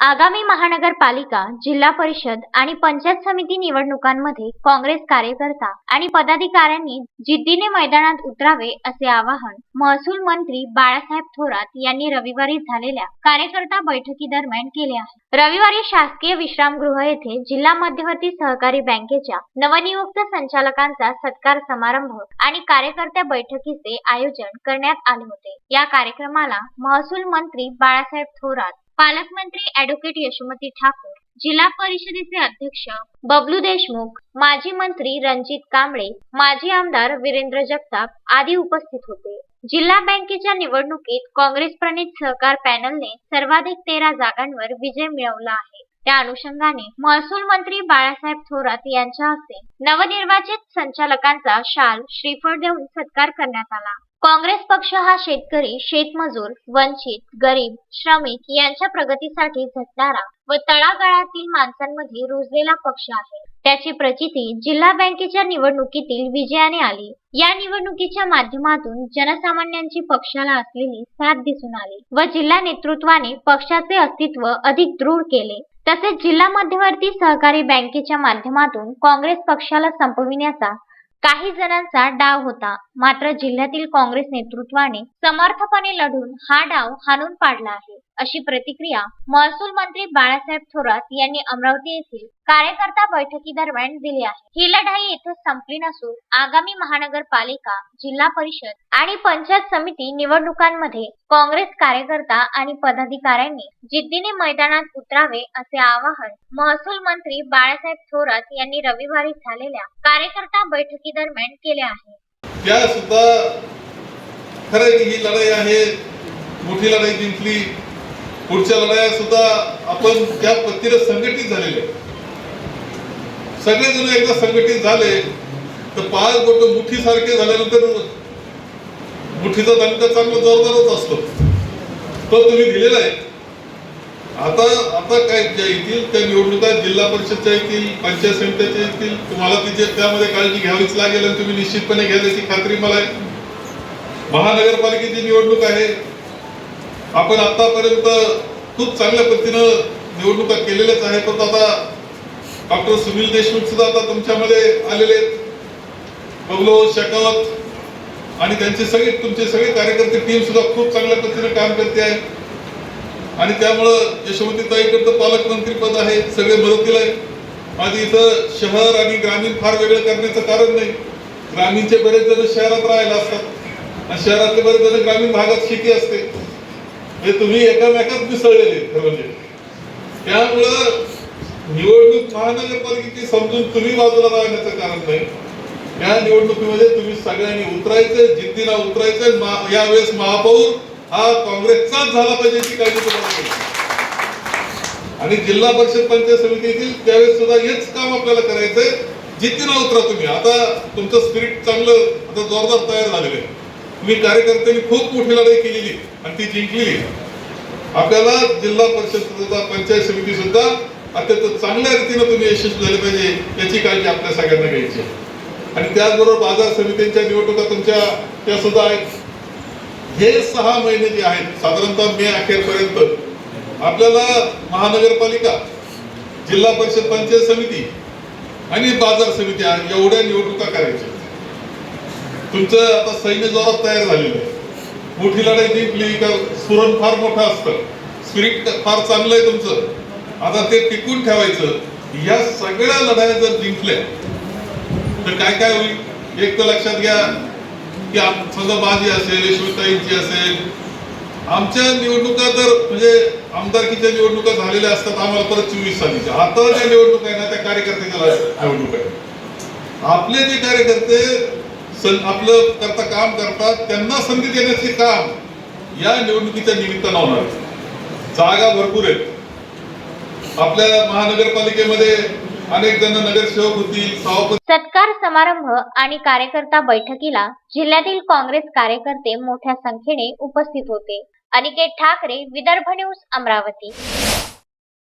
आगामी महानगरपालिका जिल्हा परिषद आणि पंचायत समिती निवडणुकांमध्ये काँग्रेस कार्यकर्ता आणि पदाधिकाऱ्यांनी जिद्दीने मैदानात उतरावे असे आवाहन महसूल मंत्री बाळासाहेब थोरात यांनी रविवारी झालेल्या कार्यकर्ता बैठकीदरम्यान केले आहे. रविवारी शासकीय विश्रामगृह येथे जिल्हा मध्यवर्ती सहकारी बँकेच्या नवनियुक्त संचालकांचा सत्कार समारंभ आणि कार्यकर्त्या बैठकीचे आयोजन करण्यात आले होते. या कार्यक्रमाला महसूल मंत्री बाळासाहेब थोरात पालकमंत्री अॅडव्होकेट यशोमती ठाकूर जिल्हा परिषदेचे अध्यक्ष बबलू देशमुख माजी मंत्री रणजित कांबळे माजी आमदार वीरेंद्र जगताप आदी उपस्थित होते. जिल्हा बँकेच्या निवडणुकीत काँग्रेस प्रणित सहकार पॅनलने सर्वाधिक तेरा जागांवर विजय मिळवला आहे. त्या अनुषंगाने महसूल मंत्री बाळासाहेब थोरात यांच्या हस्ते नवनिर्वाचित संचालकांचा शाल श्रीफळ देऊन सत्कार करण्यात आला. काँग्रेस पक्ष हा शेतकरी शेतमजूर वंचित गरीब श्रमिक यांच्या प्रगतीसाठी झटणारा व तळागाळातील माणसांमध्ये रुजलेला पक्ष आहे. त्याची प्रचिती जिल्हा बँकेच्या निवडणुकीतील विजयाने आली. या निवडणुकीच्या माध्यमातून जनसामान्यांची पक्षाला असलेली साथ दिसून आली व जिल्हा नेतृत्वाने पक्षाचे अस्तित्व अधिक दृढ केले. तसेच जिल्हा मध्यवर्ती सहकारी बँकेच्या माध्यमातून काँग्रेस पक्षाला संपविण्याचा काही जणांचा डाव होता. मात्र जिल्ह्यातील काँग्रेस नेतृत्वाने समर्थपणे लढून हा डाव हाणून पाडला आहे. अशी प्रतिक्रिया महसूल मंत्री बाळासाहेब थोरात यांनी अमरावती येथील कार्यकर्ता बैठकी दरम्यान दिली आहे. ही लढाई येथे संपली नसून आगामी महानगरपालिका जिल्हा परिषद आणि पंचायत समिती निवडणुकांमध्ये काँग्रेस कार्यकर्ता आणि पदाधिकाऱ्यांनी जिद्दीने मैदानात उतरावे असे आवाहन महसूल मंत्री बाळासाहेब थोरात यांनी रविवारी झालेल्या कार्यकर्ता बैठकी दरम्यान केले आहे. त्या सुद्धा खरं ही लढाई आहे. मोठी लढाई जिंकली. पुढच्या लढाया सुद्धा आपण त्या पद्धतीने संघटित झालेले. सगळेजण एकदा संघटित झाले तर पाच बोट मुठी सारखे झाल्यानंतर मुठीचा दंड चांगला जोरदारच असतो. तो तुम्ही दिलेला आहे. आता आता काय ज्या येतील त्या निवडणुका जिल्हा परिषदच्या येतील पंचायत समित्याच्या येतील तुम्हाला तिचे त्यामध्ये काळजी घ्यावीच लागेल आणि तुम्ही निश्चितपणे घ्याल याची खात्री मला आहे. महानगरपालिकेची निवडणूक आहे. आपण आतापर्यंत खूप चांगल्या पद्धतीनं निवडणुका केलेल्याच आहे पण आता डॉक्टर सुनील देशमुख सुद्धा आता तुमच्यामध्ये आलेले आहेत. बबलो शेकावत आणि त्यांचे सगळे तुमचे सगळे कार्यकर्ते टीम सुद्धा खूप चांगल्या पद्धतीने काम करते आहे. आणि त्यामुळं यशोमती ताईकडचं पालकमंत्री पद आहे सगळे मदतीला आहे. माझी इथं शहर आणि ग्रामीण फार वेगळं करण्याचं कारण नाही. ग्रामीणचे बरेच जण शहरात राहायला असतात. आणि शहरातले बरेच जण ग्रामीण भागात शेती असते. म्हणजे तुम्ही एकामेकात मिसळलेले खरं म्हणजे. त्यामुळं निवडणूक महानगरपालिकेची समजून तुम्ही बाजूला राहण्याचं कारण नाही. या निवडणुकीमध्ये तुम्ही सगळ्यांनी उतरायचं जिद्दीला उतरायचं यावेळेस महापौर हा काँग्रेसचाच झाला पाहिजे याची काळजी तुम्हाला आणि जिल्हा परिषद पंचायत समितीतील त्यावेळेस सुद्धा हेच काम आपल्याला करायचंय. जिद्दीला उतरा तुम्ही. आता तुमचं स्पिरिट चांगलं आता जोरदार तयार झालेलं आहे. मी कार्यकर्त्यांनी खूप मोठी लढाई केलेली आणि ती जिंकलेली आपल्याला जिल्हा परिषद सुद्धा पंचायत समिती सुद्धा अत्यंत चांगल्या रीतीनं तुम्ही यशस्वी झाले पाहिजे याची काळजी आपल्या सगळ्यांना घ्यायची आणि त्याचबरोबर बाजार समित्यांच्या निवडणुका तुमच्या त्या सुद्धा आहेत. हे सहा महिने जे आहेत साधारणतः मे अखेरपर्यंत आपल्याला महानगरपालिका जिल्हा परिषद पंचायत समिती आणि बाजार समिती एवढ्या निवडणुका करायच्या. तुमचं आता सैन्य जोरात तयार झालेलं आहे. मोठी लढाई जिंकली का स्फुरण फार मोठं असतं. स्पिरिट फार चांगलं आहे तुमचं. आता ते टिकून ठेवायचं. या सगळ्या लढाया जर जिंकल्या तर काय काय होईल? एक तर लक्षात घ्या की आम- समजा माझी असेल यशवंताईंची असेल आमच्या निवडणुका तर म्हणजे आमदारकीच्या निवडणुका झालेल्या असतात आम्हाला परत चोवीस सालीच्या. आता ज्या निवडणुका आहे ना त्या कार्यकर्त्याच्या ला- निवडणूक आहे आपले जे कार्यकर्ते आपलं करता काम करतात त्यांना संधी देण्याचे काम या निवडणुकीच्या निमित्तानं होणार जागा भरपूर आहेत. आपल्या महानगरपालिकेमध्ये अनेक जण नगरसेवक होतील सत्कार समारंभ आणि कार्यकर्ता बैठकीला जिल्ह्यातील काँग्रेस कार्यकर्ते मोठ्या संख्येने उपस्थित होते. अनिकेत ठाकरे विदर्भ न्यूज अमरावती.